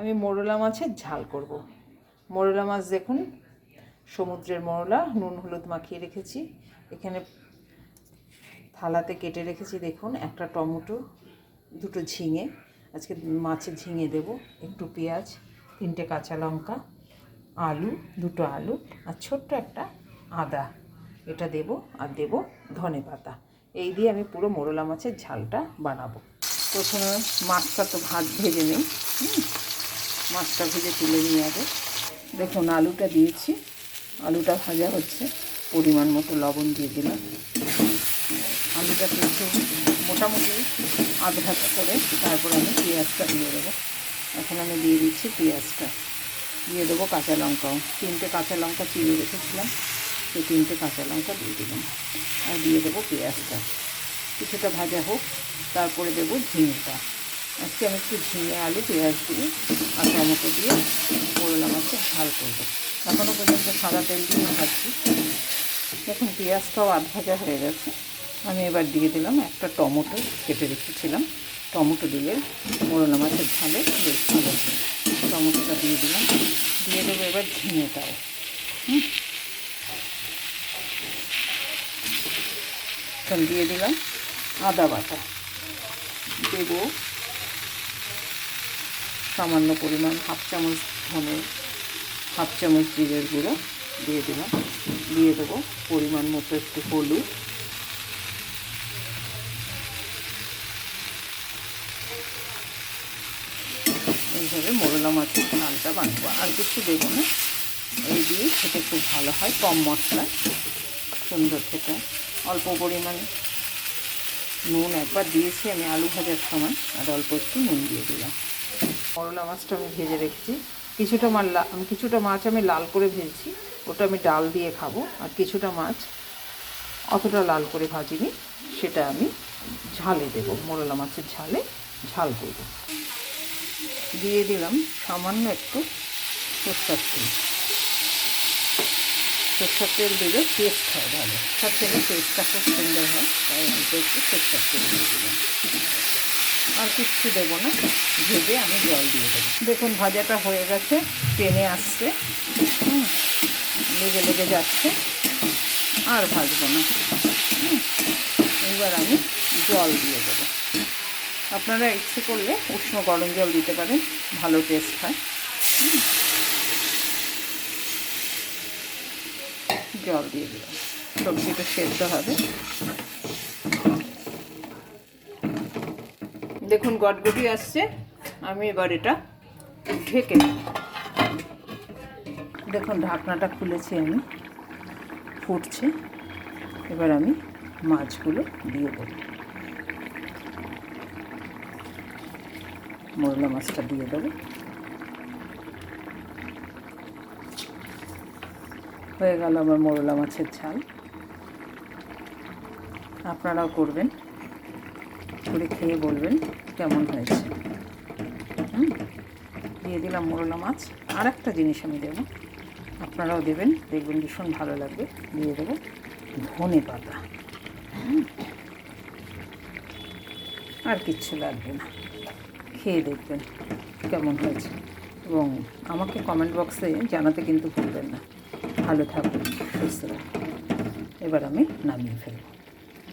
আমি মোরলা মাছের ঝাল করব। মোরলা মাছ দেখুন সমুদ্রের মোরলা নুন হলুদ মাখিয়ে রেখেছি। এখানে থালাতে কেটে রেখেছি দেখুন একটা টমেটো দুটো ঝিঙে। আজকে মাছের ঝিঙে দেব একটু পেঁয়াজ তিনটে কাঁচা লঙ্কা আলু দুটো আলু আর ছোট্ট একটা আদা। এটা দেব আর দেব ধনে পাতা। এই দিয়ে আমি পুরো মোরলা মাছের ঝালটা বানাবো। প্রথমে মাছটা তো ভাত ভেজে নিই হুম, মাছটা ভেজে তুলে নিয়ে আগে দেখুন, আলুটা দিয়েছি। আলুটা ভাজা হচ্ছে। পরিমাণ মতো লবণ দিয়ে দিলাম। আলুটা একটু মোটামুটি আধ ভাজা করে তারপর আমি পেঁয়াজটা দিয়ে দেবো। এখন আমি দিয়ে দিচ্ছি পেঁয়াজটা। দিয়ে দেবো কাঁচা লঙ্কাও। তিনটে কাঁচা লঙ্কা চিড়ে রেখেছিলাম। সেই তিনটে কাঁচা লঙ্কা দিয়ে দিলাম। আর দিয়ে দেবো পেঁয়াজটা। কিছুটা ভাজা হোক। তারপরে দেবো ঝিঙেটা। আজকে আমি একটু ঝিঙে, আলু, পেঁয়াজ দিয়ে আর টমেটো দিয়ে করলা মাছের ঝাল করব। এখনও পর্যন্ত সাদা তেল দিয়ে ভাজছি। দেখুন, পেঁয়াজটাও আধ ভাজা হয়ে গেছে। আমি এবার দিয়ে দিলাম একটা টমেটো কেটে রেখেছিলাম। টমেটো দিলে মোরলা মাছের ঝালে, বেশ ভালো টমেটোটা দিয়ে দিলাম। দিয়ে দেবো এবার ঝিঙেটাও। হুম। দিয়ে দিলাম আদা বাটা। দেবো সামান্য পরিমাণ হাফ চামচ ধনে, হাফ চামচ জিরের গুঁড়ো দিয়ে দিলাম। দিয়ে দেবো পরিমাণ মতো একটু হলুদ। এইভাবে মোরলা মাছের ঝালটা বানাবো। আর কিছু দেবো না। এই দিয়ে খেতে খুব ভালো হয় কম মশলায়। সুন্দর খেতে। অল্প পরিমাণে নুন একবার দিয়েছি আমি আলু ভাজার সময়। আর অল্প একটু নুন দিয়ে দিলাম। করলা মাছটা আমি ভেজে রেখেছি। কিছুটা মাছ লা- কিছুটা মাছ আমি লাল করে ভেজেছি। ওটা আমি ডাল দিয়ে খাব। আর কিছুটা মাছ অতটা লাল করে ভাজিনি, সেটা আমি ঝালে দেবো। মোরলা মাছের ঝালে ঝাল করব দিয়ে দিলাম সামান্য একটু সরষার তেল। সরষার তেল দিলে টেস্ট হয় ভালো। সব তেলে টেস্টটা খুব সুন্দর হয়, তাই আমি একটু সরষার তেল দিয়ে দিলাম। আর কিচ্ছু দেবো না। ভেজে আমি জল দিয়ে দেবো। দেখুন ভাজাটা হয়ে গেছে টেনে আসছে। হুম, লেগে লেগে যাচ্ছে। আর ভাজবো না। এবার আমি জল দিয়ে দেবো। আপনারা ইচ্ছে করলে উষ্ণ গরম জল দিতে পারেন ভালো টেস্ট হয়। জল দিয়ে দিলাম সবজিটা সেদ্ধ হবে। দেখুন গটগটি আসছে। আমি এবার এটা ঢেকে। দেখুন, ঢাকনাটা খুলেছি আমি। ফুটছে। এবার আমি মাছগুলো দিয়ে দেবো। মোরলা মাছটা দিয়ে দেবো। হয়ে গেল আমার মোরলা মাছের ঝাল। আপনারাও করবেন। করে খেয়ে বলবেন কেমন হয়েছে। হুম? দিয়ে দিলাম মোরলা মাছ। আর একটা জিনিস আমি দেবো। আপনারাও দেবেন, দেখবেন ভীষণ ভালো লাগবে। দিয়ে দেবো ধনে পাতা। আর কিচ্ছু লাগবে না। খেয়ে দেখবেন কেমন হয়েছে। এবং আমাকে কমেন্ট বক্সে জানাতে কিন্তু ভুলবেন না। ভালো থাকুন, সুস্থ থাকুন। এবার আমি নামিয়ে ফেলব।